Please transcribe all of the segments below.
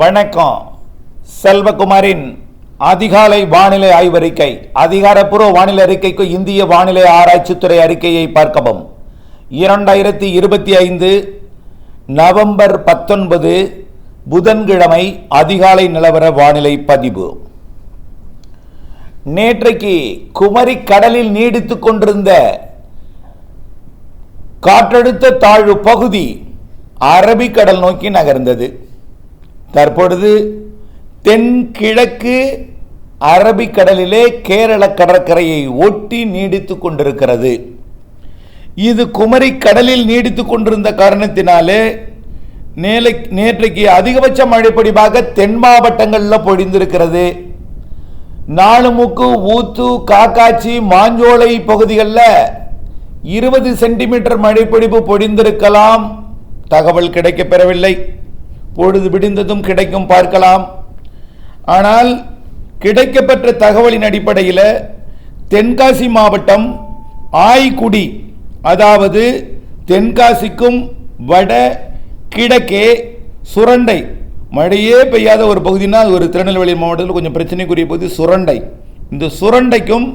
வணக்கம். செல்வகுமாரின் அதிகாலை வானிலை ஆய்வறிக்கை அதிகாரப்பூர்வ வானிலை அறிக்கைக்கு இந்திய வானிலை ஆராய்ச்சித்துறை அறிக்கையை பார்க்கவும். இரண்டாயிரத்தி இருபத்தி ஐந்து நவம்பர் பத்தொன்பது புதன்கிழமை அதிகாலை நிலவர வானிலை பதிவு. நேற்றைக்கு குமரி கடலில் நீடித்துக் கொண்டிருந்த காற்றழுத்த தாழ்வு பகுதி அரபிக்கடல் நோக்கி நகர்ந்தது. தற்பொழுது தென்கிழக்கு அரபிக்கடலிலே கேரள கடற்கரையை ஒட்டி நீடித்துக் கொண்டிருக்கிறது. இது குமரி கடலில் நீடித்துக் கொண்டிருந்த காரணத்தினாலே நேலை நேற்றைக்கு அதிகபட்ச மழைப்பொடிவாக தென் மாவட்டங்களில் பொழிந்திருக்கிறது. நாலுமுக்கு ஊத்து காக்காச்சி மாஞ்சோலை பகுதிகளில் இருபது சென்டிமீட்டர் மழைப்பொடிவு பொழிந்திருக்கலாம். தகவல் கிடைக்கப் பெறவில்லை பொழுது விடிந்ததும் கிடைக்கும் பார்க்கலாம். ஆனால் கிடைக்கப்பெற்ற தகவலின் அடிப்படையில் தென்காசி மாவட்டம் ஆய்குடி அதாவது தென்காசிக்கும் வட கிழக்கே சுரண்டை. மழையே பெய்யாத ஒரு பகுதினா அது ஒரு திருநெல்வேலி மாவட்டத்தில் கொஞ்சம் பிரச்சனைக்குரிய பகுதி சுரண்டை. இந்த சுரண்டைக்கும்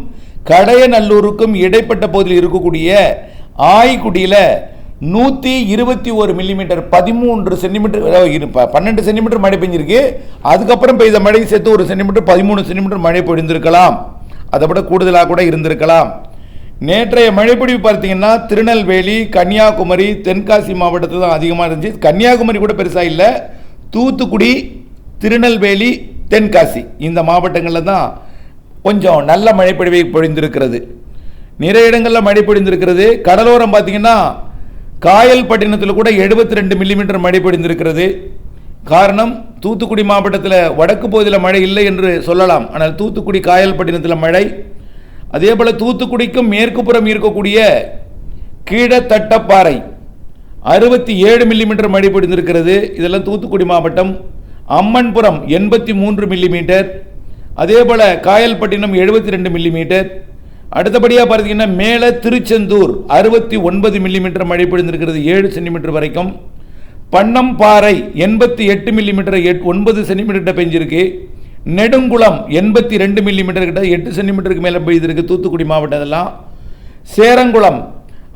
கடையநல்லூருக்கும் இடைப்பட்ட பகுதியில் இருக்கக்கூடிய ஆய்குடியில் நூற்றி இருபத்தி ஒரு மில்லிமீட்டர் பதிமூன்று சென்டிமீட்டர் பன்னெண்டு சென்டிமீட்டர் மழை பெஞ்சிருக்கு. அதுக்கப்புறம் பெய்த மழை சேர்த்து ஒரு சென்டிமீட்டர் பதிமூணு சென்டிமீட்டர் மழை பொழிந்திருக்கலாம். அதை விட கூடுதலாக கூட இருந்திருக்கலாம். நேற்றைய மழைப்பொழிவு பார்த்தீங்கன்னா திருநெல்வேலி கன்னியாகுமரி தென்காசி மாவட்டத்தில் தான் அதிகமாக இருந்துச்சு. கன்னியாகுமரி கூட பெருசாக இல்லை. தூத்துக்குடி திருநெல்வேலி தென்காசி இந்த மாவட்டங்களில் தான் கொஞ்சம் நல்ல மழைப்பொழிவை பொழிந்திருக்கிறது. நிறைய இடங்களில் மழை பொழிந்திருக்கிறது கடலோரம் பார்த்தீங்கன்னா காயல்பட்டினத்தில் கூட எழுபத்தி ரெண்டு மில்லிமீட்டர் மழை பொழிந்திருக்கிறது. காரணம் தூத்துக்குடி மாவட்டத்தில் வடக்கு பகுதியில் மழை இல்லை என்று சொல்லலாம். ஆனால் தூத்துக்குடி காயல்பட்டினத்தில் மழை. அதே போல் தூத்துக்குடிக்கும் மேற்கு புறம் இருக்கக்கூடிய கீழத்தட்டப்பாறை அறுபத்தி ஏழு மில்லிமீட்டர் மழை பொழிந்திருக்கிறது. இதெல்லாம் தூத்துக்குடி மாவட்டம். அம்மன்புரம் எண்பத்தி மூன்று மில்லிமீட்டர் அதே போல் காயல்பட்டினம் எழுபத்தி ரெண்டு மில்லிமீட்டர் அடுத்தபடியாக பார்த்தீங்கன்னா மேலே திருச்செந்தூர் அறுபத்தி ஒன்பது மில்லிமீட்டர் மழை பொழிந்திருக்கிறது ஏழு சென்டிமீட்டர் வரைக்கும். பன்னம்பாறை எண்பத்தி எட்டு மில்லிமீட்டர் எட் ஒன்பது சென்டிமீட்டர் பெஞ்சிருக்கு. நெடுங்குளம் எண்பத்தி ரெண்டு மில்லிமீட்டர் கிட்ட எட்டு சென்டிமீட்டருக்கு மேலே பெய்திருக்கு தூத்துக்குடி மாவட்டம் இதெல்லாம் சேரங்குளம்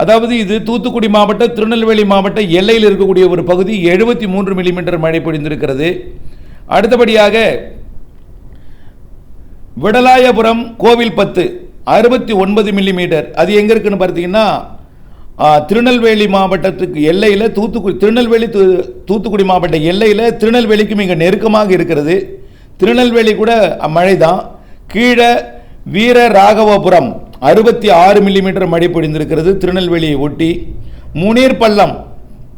அதாவது இது தூத்துக்குடி மாவட்டம் திருநெல்வேலி மாவட்ட எல்லையில் இருக்கக்கூடிய ஒரு பகுதி எழுபத்தி மூன்று மில்லிமீட்டர் மழை பொழிந்திருக்கிறது. அடுத்தபடியாக விடலாயபுரம் கோவில் பத்து அறுபத்தி ஒன்பது மில்லிமீட்டர் அது எங்கே இருக்குன்னு பார்த்தீங்கன்னா திருநெல்வேலி மாவட்டத்துக்கு எல்லையில் தூத்துக்குடி திருநெல்வேலி தூ- தூத்துக்குடி மாவட்ட எல்லையில் திருநெல்வேலிக்கு மிக நெருக்கமாக இருக்கிறது. திருநெல்வேலி கூட மழை தான் கீழே வீர ராகவபுரம் அறுபத்தி ஆறு மில்லிமீட்டர் மழை பொழிந்திருக்கிறது திருநெல்வேலியை ஒட்டி. முனீர் பள்ளம்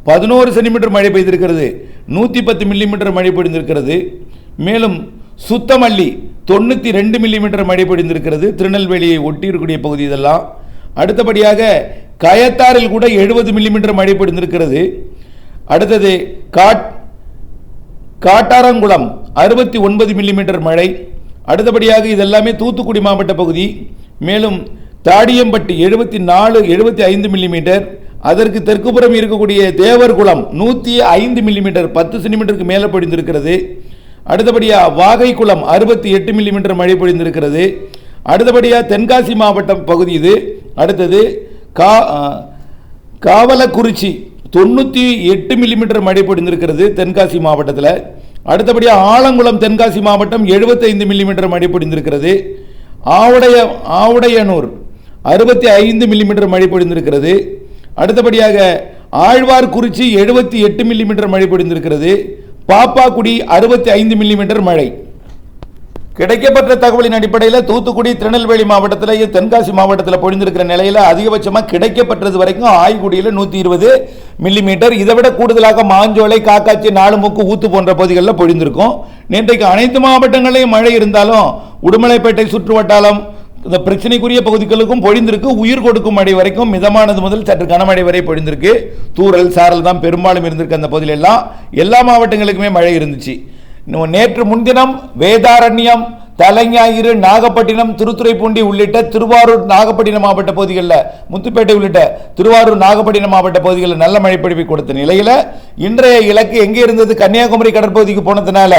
பதினோரு சென்டிமீட்டர் மழை பெய்திருக்கிறது. நூற்றி பத்து மில்லிமீட்டர் மழை பொழிந்திருக்கிறது. மேலும் சுத்தமல்லி தொண்ணூற்றி ரெண்டு மில்லிமீட்டர் மழை பொழிந்திருக்கிறது. திருநெல்வேலியை ஒட்டி இருக்கக்கூடிய பகுதி இதெல்லாம். அடுத்தபடியாக கயத்தாரில் கூட எழுபது மில்லிமீட்டர் மழை பொழிந்திருக்கிறது. அடுத்தது காட் காட்டாரங்குளம் அறுபத்தி ஒன்பது மில்லிமீட்டர் மழை. அடுத்தபடியாக இதெல்லாமே தூத்துக்குடி மாவட்ட பகுதி. மேலும் தாடியம்பட்டி எழுபத்தி நாலு எழுபத்தி ஐந்து மில்லிமீட்டர் அதற்கு தெற்குப்புறம் இருக்கக்கூடிய தேவர்குளம் நூற்றி ஐந்து மில்லிமீட்டர் பத்து சென்டிமீட்டருக்கு மேலே பொழிந்திருக்கிறது. அடுத்தபடியாக வாகைக்குளம் அறுபத்தி எட்டு மில்லிமீட்டர் மழை பொழிந்திருக்கிறது. அடுத்தபடியாக தென்காசி மாவட்டம் பகுதி இது. அடுத்தது கா காவலக்குறிச்சி தொண்ணூற்றி எட்டு மில்லிமீட்டர் மழை பொழிந்திருக்கிறது தென்காசி மாவட்டத்தில். அடுத்தபடியாக ஆலங்குளம் தென்காசி மாவட்டம் 75 மில்லிமீட்டர் மழை பொழிந்திருக்கிறது. ஆவுடைய ஆவுடையனூர் அறுபத்தி ஐந்து மில்லிமீட்டர் மழை பொழிந்திருக்கிறது. அடுத்தபடியாக ஆழ்வார்குறிச்சி எழுபத்தி எட்டு மில்லிமீட்டர் மழை பொழிந்திருக்கிறது. பாப்பாக்குடி அறுபத்தி ஐந்து மில்லிமீட்டர் மழை. கிடைக்கப்பட்ட தகவலின் அடிப்படையில் தூத்துக்குடி திருநெல்வேலி மாவட்டத்தில் தென்காசி மாவட்டத்தில் பொழிந்திருக்கிற நிலையில் அதிகபட்சமாக கிடைக்கப்பட்டது வரைக்கும் ஆய்குடியில் நூற்றி இருபது மில்லிமீட்டர். இதை விட கூடுதலாக மாஞ்சோலை காக்காச்சி நாலுமுக்கு ஊத்து போன்ற பகுதிகளில் பொழிந்திருக்கும். நேற்றைக்கு அனைத்து மாவட்டங்களையும் மழை இருந்தாலும் உடுமலைப்பேட்டை சுற்று வட்டாரம் இந்த பிரச்சனைக்குரிய பகுதிகளுக்கும் பொழிந்திருக்கு உயிர் கொடுக்கும் மழை வரைக்கும் மிதமானது முதல் சற்று கனமழை வரை பொழிந்திருக்கு. தூறல் சாரல் தான் பெரும்பாலும் இருந்திருக்கு அந்த பகுதியிலெல்லாம். எல்லா மாவட்டங்களுக்குமே மழை இருந்துச்சு. நேற்று முன்தினம் வேதாரண்யம் தலைஞாயிறு நாகப்பட்டினம் திருத்துறைப்பூண்டி உள்ளிட்ட திருவாரூர் நாகப்பட்டினம் மாவட்ட பகுதிகளில் முத்துப்பேட்டை உள்ளிட்ட திருவாரூர் நாகப்பட்டினம் மாவட்ட பகுதிகளில் நல்ல மழை பொழிவை கொடுத்த நிலையில் இன்றைய இலக்கு எங்கே இருந்தது? கன்னியாகுமரி கடற்பகுதிக்கு போனதுனால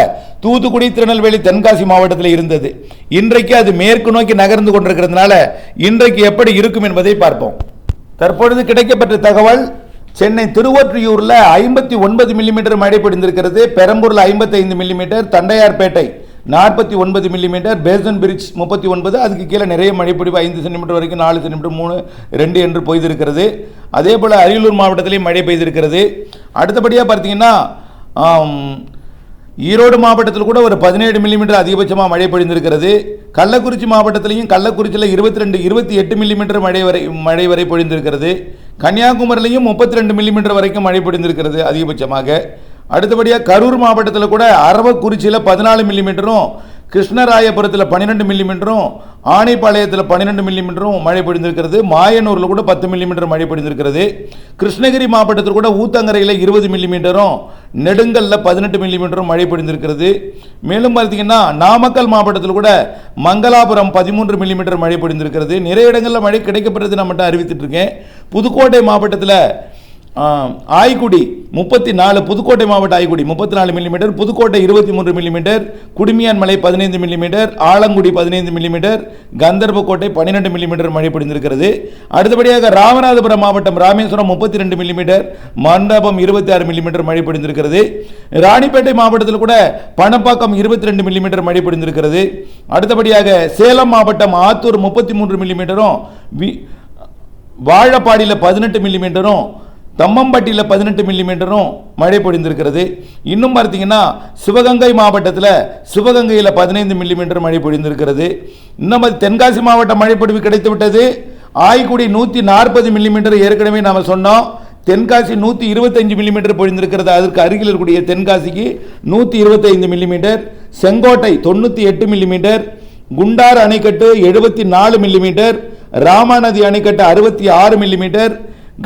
தூத்துக்குடி திருநெல்வேலி தென்காசி மாவட்டத்தில் இருந்தது. இன்றைக்கு அது மேற்கு நோக்கி நகர்ந்து கொண்டிருக்கிறதுனால இன்றைக்கு எப்படி இருக்கும் என்பதை பார்ப்போம். தற்பொழுது கிடைக்கப்பெற்ற தகவல் சென்னை திருவொற்றியூரில் ஐம்பத்தி ஒன்பது மில்லிமீட்டர் மழை பொழிந்திருக்கிறது. பெரம்பூரில் ஐம்பத்தி ஐந்து மில்லிமீட்டர் தண்டையார்பேட்டை நாற்பத்தி ஒன்பது மில்லிமீட்டர் பேசன் பிரிட்ஜ் முப்பத்தி ஒன்பது அதுக்கு கீழே நிறைய மழை ஐந்து சென்டிமீட்டர் வரைக்கும் நாலு சென்டிமீட்டர் மூணு ரெண்டு என்று பெய்திருக்கிறது அதே போல் அரியலூர் மாவட்டத்திலையும் மழை பெய்திருக்கிறது. அடுத்தபடியாக பார்த்தீங்கன்னா ஈரோடு மாவட்டத்தில் கூட ஒரு பதினேழு மில்லிமீட்டர் அதிகபட்சமாக மழை பொழிந்திருக்கிறது. கள்ளக்குறிச்சி மாவட்டத்திலையும் கள்ளக்குறிச்சியில் இருபத்தி ரெண்டு இருபத்தி எட்டு மில்லிமீட்டர் மழை வரை மழை வரை பொழிந்திருக்கிறது. கன்னியாகுமரியிலையும் முப்பத்தி ரெண்டு மில்லிமீட்டர் வரைக்கும் மழை பொழிந்திருக்கிறது அதிகபட்சமாக. அடுத்தபடியாக கரூர் மாவட்டத்தில் கூட அரவக்குறிச்சியில் பதினாலு மில்லிமீட்டரும் கிருஷ்ணராயபுரத்தில் பன்னிரெண்டு மில்லிமீட்டரும் ஆணைப்பாளையத்தில் பன்னிரெண்டு மில்லிமீட்டரும் மழை பொழிந்திருக்கிறது. மாயனூரில் கூட பத்து மில்லிமீட்டர் மழை பொழிந்திருக்கிறது. கிருஷ்ணகிரி மாவட்டத்தில் கூட ஊத்தங்கரையில் இருபது மில்லிமீட்டரும் நெடுங்கல்ல பதினெட்டு மில்லிமீட்டரும் மழை பொழிந்திருக்கிறது. மேலும் பார்த்தீங்கன்னா நாமக்கல் மாவட்டத்தில் கூட மங்களாபுரம் பதிமூன்று மில்லிமீட்டர் மழை பொழிந்திருக்கிறது. நிறைய இடங்களில் மழை கிடைக்கப்பெறது நான் மட்டும் அறிவித்துட்டுருக்கேன் புதுக்கோட்டை மாவட்டத்தில் ஆய்குடி ஆய்க்குடி முப்பத்தி நாலு புதுக்கோட்டை மாவட்ட ஆய்குடி முப்பத்தி நாலு மில்லிமீட்டர் புதுக்கோட்டை இருபத்தி மூன்று மில்லிமீட்டர் குடுமியான் மலை பதினைந்து மில்லிமீட்டர் ஆலங்குடி பதினைந்து மில்லிமீட்டர் கந்தர்போட்டை பன்னிரெண்டு மில்லிமீட்டர் மழை பொழிந்திருக்கிறது அடுத்தபடியாக ராமநாதபுரம் மாவட்டம் ராமேஸ்வரம் முப்பத்தி ரெண்டு மில்லிமீட்டர் மண்டபம் இருபத்தி ஆறு மில்லிமீட்டர் மழை பொழிந்திருக்கிறது ராணிப்பேட்டை மாவட்டத்தில் கூட பணப்பாக்கம் இருபத்தி ரெண்டு மில்லிமீட்டர் மழை பொழிந்திருக்கிறது அடுத்தபடியாக சேலம் மாவட்டம் ஆத்தூர் முப்பத்தி மூன்று மில்லிமீட்டரும் வி வாழப்பாடியில் பதினெட்டு மில்லிமீட்டரும் தம்மம்பட்டியில் பதினெட்டு மில்லிமீட்டரும் மழை பொழிந்திருக்கிறது. இன்னும் பார்த்தீங்கன்னா சிவகங்கை மாவட்டத்தில் சிவகங்கையில் பதினைந்து மில்லிமீட்டர் மழை பொழிந்திருக்கிறது. இன்னும் அது தென்காசி மாவட்ட மழைப்பொழிவு கிடைத்து விட்டது. ஆய்க்குடி நூற்றி நாற்பது மில்லிமீட்டர் ஏற்கனவே நாம் சொன்னோம். தென்காசி நூற்றி இருபத்தஞ்சு மில்லிமீட்டர் பொழிந்திருக்கிறது. அதற்கு அருகில் இருக்கக்கூடிய தென்காசிக்கு நூற்றி இருபத்தைந்து மில்லிமீட்டர் செங்கோட்டை தொண்ணூற்றி எட்டு மில்லிமீட்டர் குண்டார் அணைக்கட்டு எழுபத்தி நாலு மில்லிமீட்டர் ராமாநதி அணைக்கட்டு அறுபத்தி ஆறு மில்லிமீட்டர்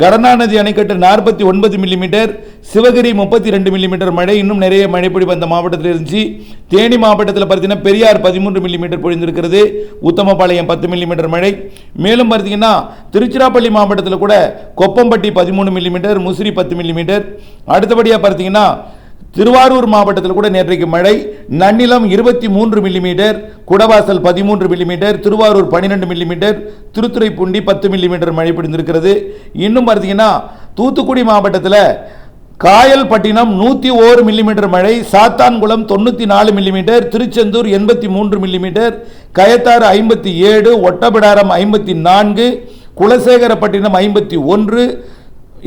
கடனாநதி அணைக்கட்டு நாற்பத்தி ஒன்பது மில்லிமீட்டர் சிவகிரி முப்பத்தி ரெண்டு மில்லிமீட்டர் மழை இன்னும் நிறைய மழை பொழிவு அந்த மாவட்டத்தில் இருந்துச்சு. தேனி மாவட்டத்தில் பார்த்தீங்கன்னா பெரியார் பதிமூன்று மில்லிமீட்டர் பொழிந்திருக்கிறது. உத்தமபாளையம் பத்து மில்லிமீட்டர் மழை. மேலும் பார்த்தீங்கன்னா திருச்சிராப்பள்ளி மாவட்டத்தில் கூட கொப்பம்பட்டி பதிமூணு மில்லிமீட்டர் முசிறி பத்து மில்லிமீட்டர் அடுத்தபடியாக பார்த்தீங்கன்னா திருவாரூர் மாவட்டத்தில் கூட நேற்றைக்கு மழை. நன்னிலம் இருபத்தி மூன்று மில்லிமீட்டர் குடவாசல் பதிமூன்று மில்லிமீட்டர் திருவாரூர் பன்னிரெண்டு மில்லிமீட்டர் திருத்துறைப்பூண்டி பத்து மில்லிமீட்டர் மழை பிடிந்திருக்கிறது இன்னும் பார்த்தீங்கன்னா தூத்துக்குடி மாவட்டத்தில் காயல்பட்டினம் நூற்றி ஓரு மில்லிமீட்டர் மழை சாத்தான்குளம் தொண்ணூற்றி நாலு மில்லிமீட்டர் திருச்செந்தூர் எண்பத்தி மூன்று மில்லிமீட்டர் கயத்தாறு ஐம்பத்தி ஏழு ஒட்டபிடாரம் ஐம்பத்தி நான்கு குலசேகரப்பட்டினம் ஐம்பத்தி ஒன்று.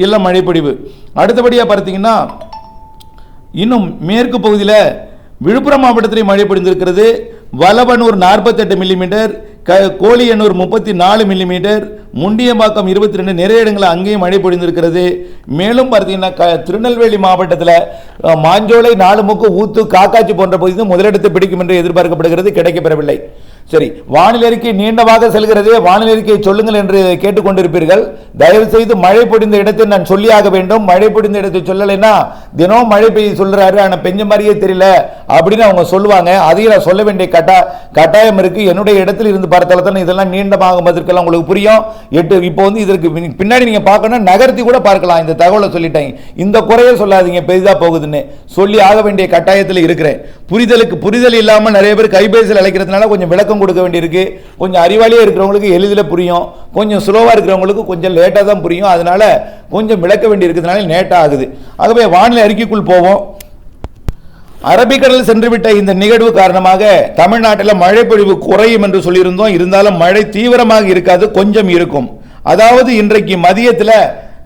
எல்லாம் மழைப்பொழிவு. அடுத்தபடியாக பார்த்தீங்கன்னா இன்னும் மேற்கு பகுதியில் விழுப்புரம் மாவட்டத்திலே மழை பொழிந்திருக்கிறது. வலவனூர் நாற்பத்தெட்டு மில்லிமீட்டர் க கோழியனூர் முப்பத்தி நாலு மில்லிமீட்டர் முண்டியம்பாக்கம் இருபத்தி ரெண்டு நிறைய இடங்களில் அங்கேயும் மழை பொழிந்திருக்கிறது. மேலும் பார்த்தீங்கன்னா க திருநெல்வேலி மாவட்டத்தில் மாஞ்சோலை மாஞ்சோலை நாலுமுக்கு ஊத்து காக்காச்சி போன்ற பகுதியும் முதலிடத்தை பிடிக்கும் என்று எதிர்பார்க்கப்படுகிறது. கிடைக்கப்பெறவில்லை. சரி வானிலை அறிக்கை நீண்டமாக செல்கிறது. வானிலை அறிக்கையை சொல்லுங்கள் என்று கேட்டுக்கொண்டிருப்பீர்கள். தயவு செய்து மழை பொடிந்த இடத்தை நான் சொல்லியாக வேண்டும். மழை பொடிந்த இடத்தை சொல்லலைன்னா தினம் மழை பெய்ய சொல்றாரு. ஆனால் பெஞ்ச மாதிரியே தெரியல அப்படின்னு அவங்க சொல்லுவாங்க. அதையும் நான் சொல்ல வேண்டிய கட்டா கட்டாயம் இருக்கு. என்னுடைய இடத்துல இருந்து பார்த்தால தானே இதெல்லாம் நீண்டமாக பதிர்க்கலாம் உங்களுக்கு புரியும்? எட்டு இப்போ வந்து இதற்கு பின்னாடி நீங்க பார்க்கணும் நகர்த்தி கூட பார்க்கலாம். இந்த தகவலை சொல்லிட்டேன். இந்த குறைய சொல்லாதீங்க. பெரிதா போகுதுன்னு சொல்லி ஆக வேண்டிய கட்டாயத்தில் இருக்கிறேன். புரிதலுக்கு புரிதல் இல்லாமல் நிறைய பேர் கைபேசியில் அழைக்கிறதுனால கொஞ்சம் விளக்கம் கொடுக்க வேண்டியிருக்கு. கொஞ்சம் அறிவாளியாக இருக்கிறவங்களுக்கு எளிதில் புரியும். கொஞ்சம் ஸ்லோவாக இருக்கிறவங்களுக்கு கொஞ்சம் லேட்டாக தான் புரியும். அதனால கொஞ்சம் விளக்க வேண்டியிருக்கிறதுனால லேட்டாக ஆகுது. ஆகவே வானிலை அறிக்கைக்குள் போவோம். அரபிக்கடல் சென்றுவிட்ட இந்த நிகழ்வு காரணமாக தமிழ்நாட்டில் மழைப்பொழிவு குறையும் என்று சொல்லியிருந்தோம். இருந்தாலும் மழை தீவிரமாக இருக்காது கொஞ்சம் இருக்கும். அதாவது இன்றைக்கு மதியத்தில்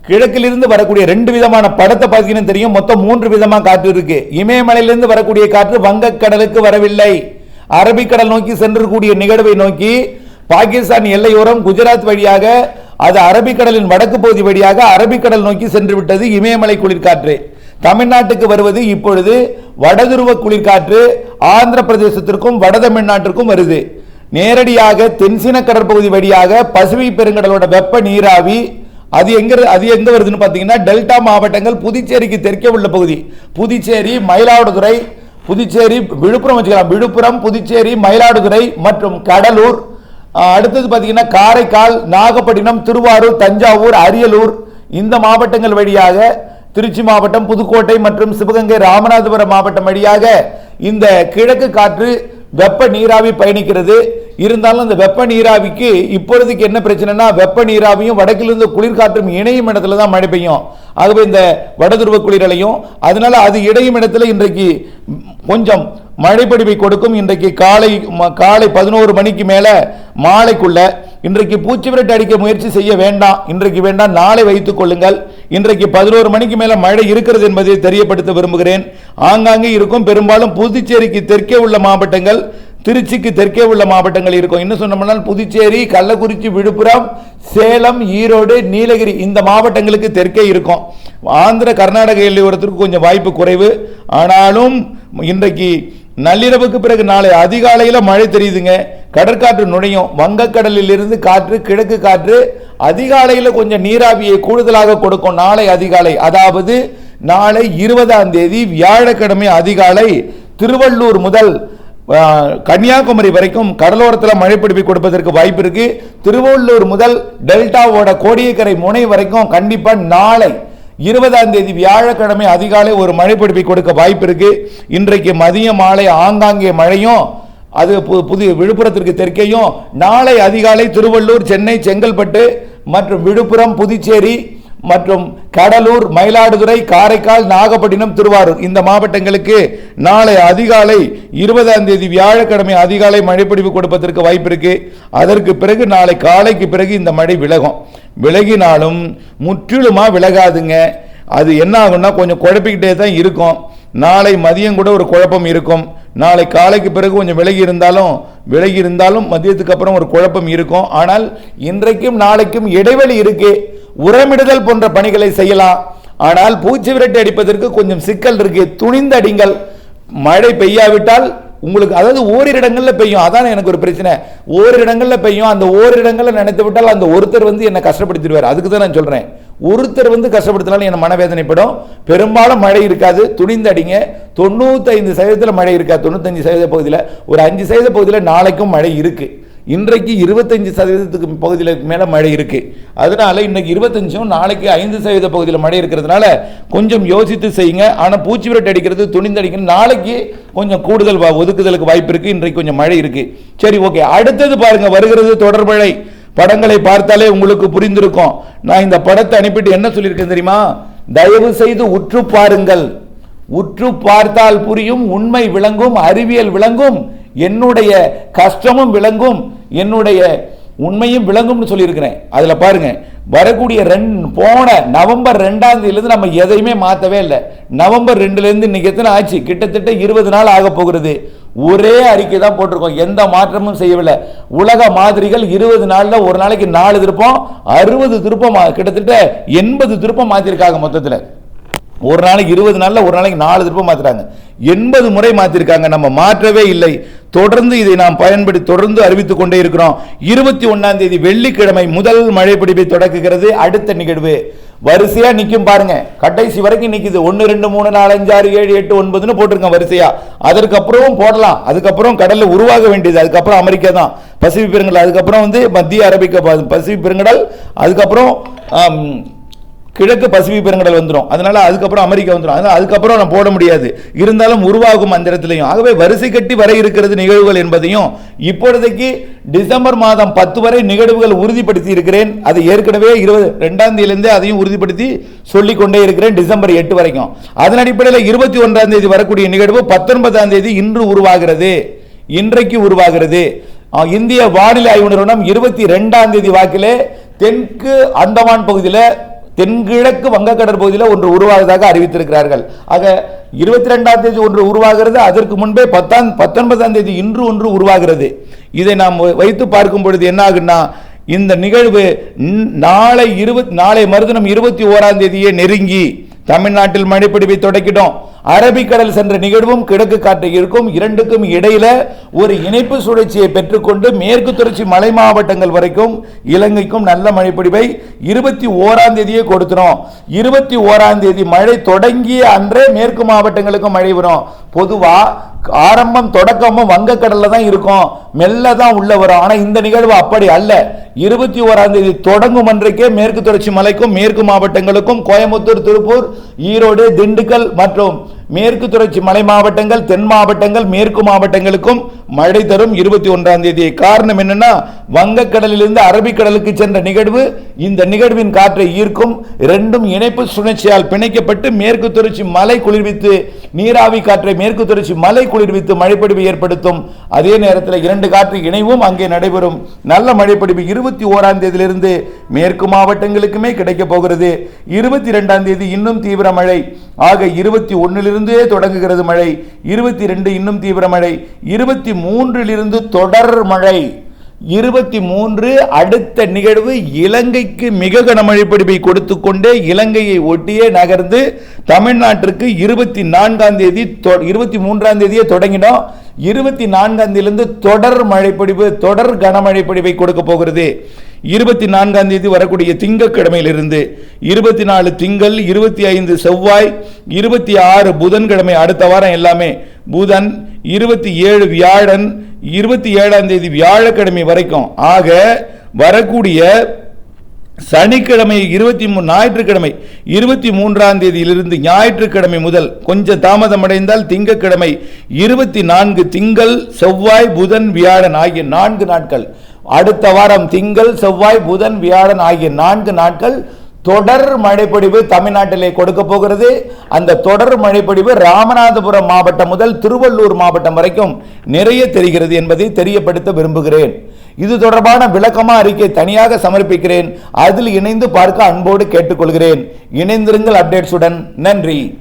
கிழக்கிலிருந்து வரக்கூடிய ரெண்டு விதமான படத்தை பார்த்தீங்கன்னு தெரியும். மொத்தம் மூன்று விதமாக காற்று இருக்கு. இமயமலையிலிருந்து வரக்கூடிய காற்று வங்கக்கடலுக்கு வரவில்லை. அரபிக்கடல் நோக்கி சென்றக்கூடிய நிகழ்வை நோக்கி பாகிஸ்தான் எல்லையோரம் குஜராத் வழியாக அது அரபிக்கடலின் வடக்கு பகுதி வழியாக அரபிக்கடல் நோக்கி சென்று விட்டது இமயமலை குளிர்காற்று. தமிழ்நாட்டுக்கு வருவது இப்பொழுது வடதுருவ குளிர்காற்று ஆந்திர பிரதேசத்திற்கும் வட தமிழ்நாட்டிற்கும் வருது. நேரடியாக தென்சீன கடற்பகுதி வழியாக பசிபிக் பெருங்கடலோட வெப்ப நீராவி அது எங்க அது எங்க வருதுன்னு பார்த்தீங்கன்னா டெல்டா மாவட்டங்கள் புதுச்சேரிக்கு தெற்கே உள்ள பகுதி. புதுச்சேரி மயிலாடுதுறை புதுச்சேரி விழுப்புரம் வச்சுக்கலாம். விழுப்புரம் புதுச்சேரி மயிலாடுதுறை மற்றும் கடலூர். அடுத்தது பார்த்தீங்கன்னா காரைக்கால் நாகப்பட்டினம் திருவாரூர் தஞ்சாவூர் அரியலூர் இந்த மாவட்டங்கள் வழியாக திருச்சி மாவட்டம் புதுக்கோட்டை மற்றும் சிவகங்கை ராமநாதபுரம் மாவட்டம் வழியாக இந்த கிழக்கு காற்று வெப்ப நீராவி பயணிக்கிறது. இருந்தாலும் அந்த வெப்ப நீராவிக்கு இப்பொழுதுக்கு என்ன பிரச்சனைனா வெப்ப நீராவியும் வடக்கிலிருந்து குளிர்காற்றும் இணையும் இடத்துல தான் மழை பெய்யும். ஆகவே இந்த வடதுருவ குளிரலையும் அதனால அது இடையும் இடத்துல இன்றைக்கு கொஞ்சம் மழைப்படிவை கொடுக்கும். இன்றைக்கு காலை காலை பதினோரு மணிக்கு மேலே மாலைக்குள்ள இன்றைக்கு பூச்சி விரட்டு அடிக்க முயற்சி செய்ய வேண்டாம். இன்றைக்கு வேண்டாம் நாளை வைத்துக் கொள்ளுங்கள். இன்றைக்கு பதினோரு மணிக்கு மேல மழை இருக்கிறது என்பதை தெரியப்படுத்த விரும்புகிறேன். ஆங்காங்கே இருக்கும் பெரும்பாலும் புதுச்சேரிக்கு தெற்கே உள்ள மாவட்டங்கள் திருச்சிக்கு தெற்கே உள்ள மாவட்டங்கள் இருக்கும். இன்னும் சொன்னோம்னா புதுச்சேரி கள்ளக்குறிச்சி விழுப்புரம் சேலம் ஈரோடு நீலகிரி இந்த மாவட்டங்களுக்கு தெற்கே இருக்கும். ஆந்திர கர்நாடக எல்லையோரத்திற்கு கொஞ்சம் வாய்ப்பு குறைவு. ஆனாலும் இன்றைக்கு நள்ளிரவுக்கு பிறகு நாளை அதிகாலையில் மழை தெரியுதுங்க. கடற்காற்று நுழையும். வங்கக்கடலிலிருந்து காற்று கிழக்கு காற்று அதிகாலையில் கொஞ்சம் நீராவியை கூடுதலாக கொடுக்கும் நாளை அதிகாலை. அதாவது நாளை இருபதாம் தேதி வியாழக்கிழமை அதிகாலை திருவள்ளூர் முதல் கன்னியாகுமரி வரைக்கும் கடலோரத்தில் மழை பிடிப்பு கொடுப்பதற்கு வாய்ப்பு இருக்கு. திருவள்ளூர் முதல் டெல்டாவோட கோடியக்கரை முனை வரைக்கும் கண்டிப்பாக நாளை இருபதாம் தேதி வியாழக்கிழமை அதிகாலை ஒரு மழை பிடிப்பு கொடுக்க வாய்ப்பு இருக்கு. இன்றைக்கு மதிய மாலை ஆங்காங்கே மழையும் அது பு- புது விழுப்புரத்திற்கு தெற்கேயும். நாளை அதிகாலை திருவள்ளூர் சென்னை செங்கல்பட்டு மற்றும் விழுப்புரம் புதுச்சேரி மற்றும் கடலூர் மயிலாடுதுறை காரைக்கால் நாகப்பட்டினம் திருவாரூர். இந்த மாவட்டங்களுக்கு நாளை அதிகாலை இருபதாம் தேதி வியாழக்கிழமை அதிகாலை மழைப்பிடிப்பு கொடுப்பதற்கு வாய்ப்பு இருக்கு. அதற்கு பிறகு நாளை காலைக்கு பிறகு இந்த மழை விலகும். விலகினாலும் முற்றிலுமா விலகாதுங்க. அது என்ன ஆகும்னா கொஞ்சம் குழப்பிக்கிட்டே தான் இருக்கும். நாளை மதியம் கூட ஒரு குழப்பம் இருக்கும். நாளை காலைக்கு பிறகு கொஞ்சம் விலகி இருந்தாலும் விலகி இருந்தாலும் மதியத்துக்கு அப்புறம் ஒரு குழப்பம் இருக்கும். ஆனால் இன்றைக்கும் நாளைக்கும் இடைவெளி இருக்கு. உரமிடுதல் போன்ற பணிகளை செய்யலாம். ஆனால் பூச்சி விரட்டி அடிப்பதற்கு கொஞ்சம் சிக்கல் இருக்கு. துணிந்து அடிங்கள். மழை பெய்யாவிட்டால் உங்களுக்கு அதாவது ஓரிரு இடங்களில் பெய்யும். அதான் எனக்கு ஒரு பிரச்சனை. ஓரிரு பெய்யும். அந்த ஓரிரு நினைத்து விட்டால் அந்த ஒருத்தர் வந்து என்னை கஷ்டப்படுத்திடுவார். அதுக்கு தான் நான் சொல்கிறேன் ஒருத்தர் வந்து கஷ்டப்படுத்தினாலும் என்ன மனவேதனைப்படும்? பெரும்பாலும் மழை இருக்காது. துணிந்தடிங்க. தொண்ணூத்தைந்து சதவீதத்தில் மழை இருக்காது தொண்ணூத்தஞ்சு சதவீத பகுதியில். ஒரு அஞ்சு சதவீத பகுதியில் நாளைக்கும் மழை இருக்கு. இன்றைக்கு இருபத்தஞ்சு சதவீதத்துக்கு பகுதியில் மேலே மழை இருக்கு. அதனால இன்னைக்கு இருபத்தஞ்சும் நாளைக்கு ஐந்து சதவீத பகுதியில் மழை இருக்கிறதுனால கொஞ்சம் யோசித்து செய்யுங்க. ஆனால் பூச்சி விரட்டு அடிக்கிறது துணிந்து நாளைக்கு கொஞ்சம் கூடுதல் வா- ஒதுக்குதலுக்கு வாய்ப்பு இருக்கு. இன்றைக்கு கொஞ்சம் மழை இருக்கு. சரி ஓகே. அடுத்தது பாருங்க. வருகிறது தொடர்மழை படங்களை பார்த்தாலே உங்களுக்கு புரிந்திருக்கும். நான் இந்த படத்தை அனுப்பிட்டு என்ன சொல்லியிருக்கேன் தெரியுமா? தயவு செய்து உற்று பாருங்கள். உற்று பார்த்தால் புரியும் உண்மை விளங்கும் அறிவியல் விளங்கும் என்னுடைய கஷ்டமும் விளங்கும் என்னுடைய உண்மையும் விளங்கும்னு சொல்லியிருக்கிறேன். அதில் பாருங்க வரக்கூடிய ரெண்டு போன நவம்பர் ரெண்டாம் தேதியிலேருந்து நம்ம எதையுமே மாற்றவே இல்லை. நவம்பர் ரெண்டுலேருந்து இன்னைக்கு எத்தனை ஆச்சு? கிட்டத்தட்ட இருபது நாள் ஆக போகிறது ஒரே அறிக்கை தான் போட்டிருக்கோம். எந்த மாற்றமும் செய்யவில்லை. உலக மாதிரிகள் இருபது நாளில் ஒரு நாளைக்கு நாலு திருப்பம் அறுபது திருப்பம் கிட்டத்தட்ட எண்பது திருப்பம் மாற்றிருக்காங்க மொத்தத்தில். ஒரு நாளைக்கு இருபது நாளில் ஒரு நாளைக்கு நாலு திருப்பம் மாத்துறாங்க. எண்பது முறை மாத்திருக்காங்க. நம்ம மாற்றவே இல்லை. தொடர்ந்து இதை நாம் பயன்படுத்தி தொடர்ந்து அறிவித்துக் கொண்டே இருக்கிறோம். இருபத்தி ஒன்னாம் தேதி வெள்ளிக்கிழமை முதல் மழை பிடிப்பை தொடக்குகிறது. அடுத்த நிகழ்வு. வரிசையா நிற்கும் பாருங்க. கடைசி வரைக்கும் நிற்குது ஒன்று ரெண்டு மூணு நாலு அஞ்சு ஆறு ஏழு எட்டு ஒன்பதுன்னு போட்டிருக்கேன் வரிசையா. அதற்கப்புறமும் போடலாம். அதுக்கப்புறம் கடலில் உருவாக வேண்டியது. அதுக்கப்புறம் அமெரிக்கா தான். பசிபிக் பெருங்கடல். அதுக்கப்புறம் வந்து மத்திய அரபிக்க பசிபிக் பெருங்கடல். அதுக்கப்புறம் கிழக்கு பசிபிக் பெருங்கடல் வந்துடும் அதனால அதுக்கப்புறம் அமெரிக்கா வந்துடும் அதனால அதுக்கப்புறம் நான் போட முடியாது. இருந்தாலும் உருவாகும் அந்த இடத்துலையும் ஆகவே வரிசை கட்டி வர இருக்கிறது நிகழ்வுகள் என்பதையும் இப்பொழுதைக்கு டிசம்பர் மாதம் பத்து வரை நிகழ்வுகள் உறுதிப்படுத்தி இருக்கிறேன். அது ஏற்கனவே இருபது ரெண்டாம் தேதியிலிருந்தே அதையும் உறுதிப்படுத்தி சொல்லிக் கொண்டே இருக்கிறேன் டிசம்பர் எட்டு வரைக்கும். அதன் அடிப்படையில் இருபத்தி ஒன்றாம் தேதி வரக்கூடிய நிகழ்வு பத்தொன்பதாம் தேதி இன்று உருவாகிறது. இன்றைக்கு உருவாகிறது. இந்திய வானிலை ஆய்வு நிறுவனம் இருபத்தி ரெண்டாம் தேதி வாக்கிலே தெற்கு அந்தமான் பகுதியில் தென்கிழக்கு வங்கக்கடல் பகுதியில் ஒன்று உருவாவதாக அறிவித்திருக்கிறார்கள். ஆக இருபத்தி ரெண்டாம் தேதி ஒன்று உருவாகிறது அதற்கு முன்பே பத்தாம் பத்தொன்பதாம் தேதி இன்று ஒன்று உருவாகிறது. இதை நாம் வைத்து பார்க்கும் பொழுது என்ன ஆகுன்னா இந்த நிகழ்வு நாளை இருபத் நாளை மறுதினம் இருபத்தி ஓராம் தேதியே நெருங்கி தமிழ்நாட்டில் மழைப்பிடிப்பை தொடக்கிட்டோம். அரபிக்கடல் சென்ற நிகழ்வும் கிழக்கு காற்று இருக்கும். இரண்டுக்கும் இடையில ஒரு இணைப்பு சுழற்சியை பெற்றுக்கொண்டு மேற்கு தொடர்ச்சி மலை மாவட்டங்கள் வரைக்கும் இலங்கைக்கும் நல்ல மழைப்பிடிவை இருபத்தி ஓராம் தேதியே கொடுத்துரும் இருபத்தி ஓராம் தேதி மழை தொடங்கிய அன்றே மேற்கு மாவட்டங்களுக்கும் மழை வரும். பொதுவாக ஆரம்பம் தொடக்கமும் வங்கக்கடல்ல தான் இருக்கும். மெல்ல தான் உள்ள வரும். ஆனா இந்த நிகழ்வு அப்படி அல்ல. இருபத்தி ஓராம் தேதி தொடங்கும் அன்றைக்கே மேற்கு தொடர்ச்சி மலைக்கும் மேற்கு மாவட்டங்களுக்கும் கோயம்புத்தூர் திருப்பூர் ஈரோடு திண்டுக்கல் மற்றும் மேற்கு தொடர்ச்சி மலை மாவட்டங்கள் தென் மாவட்டங்கள் மேற்கு மாவட்டங்களுக்கும் மழை தரும் இருபத்தி ஒன்றாம் தேதி காரணம் என்னன்னா வங்கக்கடலிலிருந்து அரபிக்கடலுக்கு சென்ற நிகழ்வு இந்த நிகழ்வின் காற்றை ஈர்க்கும் இரண்டும் இணைப்பு சுழற்சியால் பிணைக்கப்பட்டு மேற்கு தொடர்ச்சி மலை குளிர்வித்து நீராவி காற்றை மேற்கு தொடர்ச்சி மலை குளிர்வித்து மழைப்பொடிவு ஏற்படுத்தும். அதே நேரத்தில் இரண்டு காற்று இணைவும் அங்கே நடைபெறும். நல்ல மழைப்பொடிவு இருபத்தி ஓராம் தேதியிலிருந்து மேற்கு மாவட்டங்களுக்குமே கிடைக்கப் போகிறது. இருபத்தி இரண்டாம் தேதி இன்னும் தீவிர மழை. ஆக இருபத்தி ஒன்றிலிருந்தே தொடங்குகிறது மழை இருபத்தி ரெண்டு இன்னும் தீவிர மழை இருபத்தி மூன்றிலிருந்து தொடர் மழை. இருபத்தி மூன்று அடுத்த நிகழ்வு இலங்கைக்கு மிக கனமழை பிடிப்பை கொடுத்து கொண்டே இலங்கையை ஒட்டியே நகர்ந்து தமிழ்நாட்டிற்கு இருபத்தி நான்காம் தேதி இருபத்தி மூன்றாம் தேதியே தொடங்கினோம். இருபத்தி நான்காம் தேதியிலிருந்து தொடர் மழைப்பிடிவு தொடர் கனமழை பிடிப்பை கொடுக்க போகிறது. இருபத்தி நான்காம் தேதி வரக்கூடிய திங்கக்கிழமையிலிருந்து இருபத்தி நாலு திங்கள் இருபத்தி ஐந்து செவ்வாய் இருபத்தி ஆறு புதன்கிழமை அடுத்த வாரம் எல்லாமே. புதன் இருபத்தி ஏழு வியாழன் இருபத்தி ஏழாம் தேதி வியாழக்கிழமை வரைக்கும். ஆக வரக்கூடிய சனிக்கிழமை இருபத்தி மூணு ஞாயிற்றுக்கிழமை இருபத்தி மூன்றாம் தேதியிலிருந்து ஞாயிற்றுக்கிழமை முதல் கொஞ்சம் தாமதமடைந்தால் திங்கக்கிழமை இருபத்தி நான்கு திங்கள் செவ்வாய் புதன் வியாழன் ஆகிய நான்கு நாட்கள். அடுத்த வாரம் திங்கள் செவ்வாய் புதன் வியாழன் ஆகிய நான்கு நாட்கள் தொடர் மழைப்பொழிவு தமிழ்நாட்டிலே கொடுக்க போகிறது. அந்த தொடர் மழைப்பொழிவு ராமநாதபுரம் மாவட்டம் முதல் திருவள்ளூர் மாவட்டம் வரைக்கும் நிறைய தெரிகிறது என்பதை தெரியப்படுத்த விரும்புகிறேன். இது தொடர்பான விளக்கமா அறிக்கை தனியாக சமர்ப்பிக்கிறேன். அதில் இணைந்து பார்க்க அன்போடு கேட்டுக்கொள்கிறேன். இணைந்திருங்கள் அப்டேட்ஸுடன். நன்றி.